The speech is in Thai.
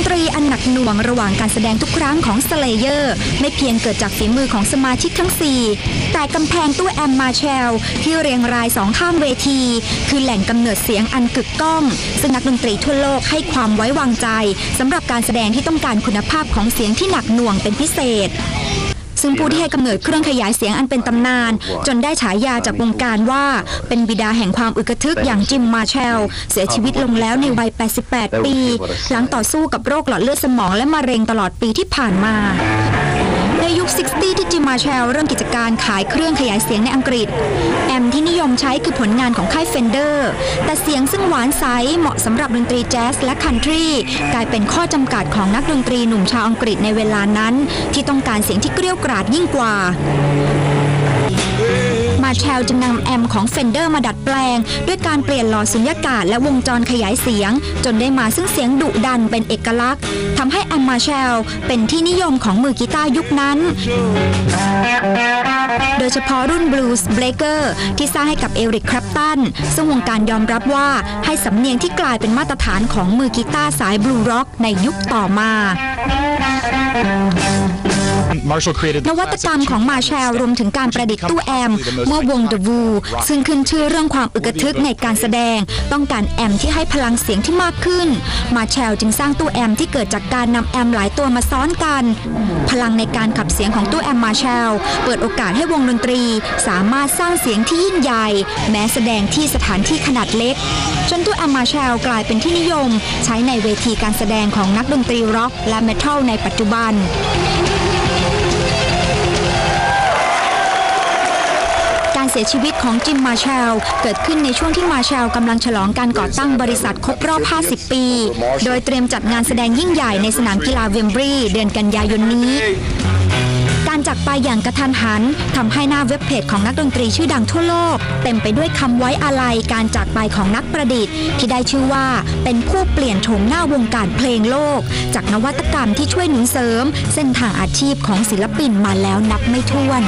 นตรีอันหนักหน่วงระหว่างการแสดงทุกครั้งของสเลเยอร์ ไม่เพียงเกิดจากฝีมือของสมาชิกทั้ง 4 แต่กำแพงตู้แอมมาเชล ที่เรียงรายสองข้างเวที คือแหล่งกำเนิดเสียงอันกึกก้อง ซึ่งนักดนตรีทั่วโลกให้ความไว้วางใจสำหรับการแสดงที่ต้องการคุณภาพของเสียงที่หนักหน่วงเป็นพิเศษ ซึ่งผู้ที่ให้กำเนิดเครื่องขยายเสียงอันเป็นตำนาน จนได้ฉายาจากวงการว่า เป็นบิดาแห่งความอึกระทึกอย่างจิมมาเชล เสียชีวิตลงแล้วในวัย 88 ปี หลังต่อสู้กับโรคหลอดเลือดสมองและมะเร็งตลอดปีที่ผ่านมาในยุค 60 ที่จิมมาเชลเริ่มกิจการขายเครื่องขยายเสียงในอังกฤษแอมที่นิย มใช้คือผลงานของค่ายเฟนเดอร์แต่เสียงซึ่งหวานใสเหมาะสำหรับดนตรีแจ๊สและคันทรีกลายเป็นข้อจำกัดของนักดนตรีหนุ่มชาวอังกฤษในเวลานั้น ที่ต้องการเสียงที่เกรี้ยวกราดยิ่งกว่ามาแชลจึงนำแอมของ Fender มาดัดแปลง ด้วยการเปลี่ยนหลอดสุญญากาศและวงจรขยายเสียง จนได้มาซึ่งเสียงดุดันเป็นเอกลักษณ์ทำให้แอมมาแชลเป็นที่นิยมของมือกีตาร์ยุคนั้น โดยเฉพาะรุ่น Blues Breaker ที่สร้างให้กับเอริกครัปตัน ซึ่งวงการยอมรับว่าให้สำเนียงที่กลายเป็นมาตรฐานของมือกีตาร์สายบลูร็อกในยุคต่อมา นวัตกรรมของมาแชลรวมถึงการประดิษฐ์ตู้แอมเมื่อวง The Who ซึ่งขึ้นชื่อเรื่องความอึกระทึกในการแสดง ต้องการแอมที่ให้พลังเสียงที่มากขึ้น มาแชลจึงสร้างตู้แอมที่เกิดจากการนำแอมหลายตัวมาซ้อนกัน พลังในการขับเสียงของตู้แอมมาแชลเปิดโอกาสให้วงดนตรี สามารถสร้างเสียงที่ยิ่งใหญ่ แม้แสดงที่สถานที่ขนาดเล็ก จนตู้แอมมาแชลกลายเป็นที่นิยม ใช้ในเวทีการแสดงของนักดนตรีร็อกและเมทัลในปัจจุบัน เสียชีวิตของจิมมาแชลเกิดขึ้นในช่วงที่มาแชลกำลังฉลองการก่อตั้งบริษัทครบรอบ 50 ปี โดยเตรียมจัดงานแสดงยิ่งใหญ่ในสนามกีฬาเวมบรีเดือนกันยายนนี้ การจากไปอย่างกระทันหันทำให้หน้าเว็บเพจของนักดนตรีชื่อดังทั่วโลก เต็มไปด้วยคำไว้อาลัยการจากไปของนักประดิษฐ์ ที่ได้ชื่อว่าเป็นผู้เปลี่ยนโฉมหน้าวงการเพลงโลก จากนวัตกรรมที่ช่วยหนุนเสริม เส้นทางอาชีพของศิลปินมาแล้วนับไม่ถ้วน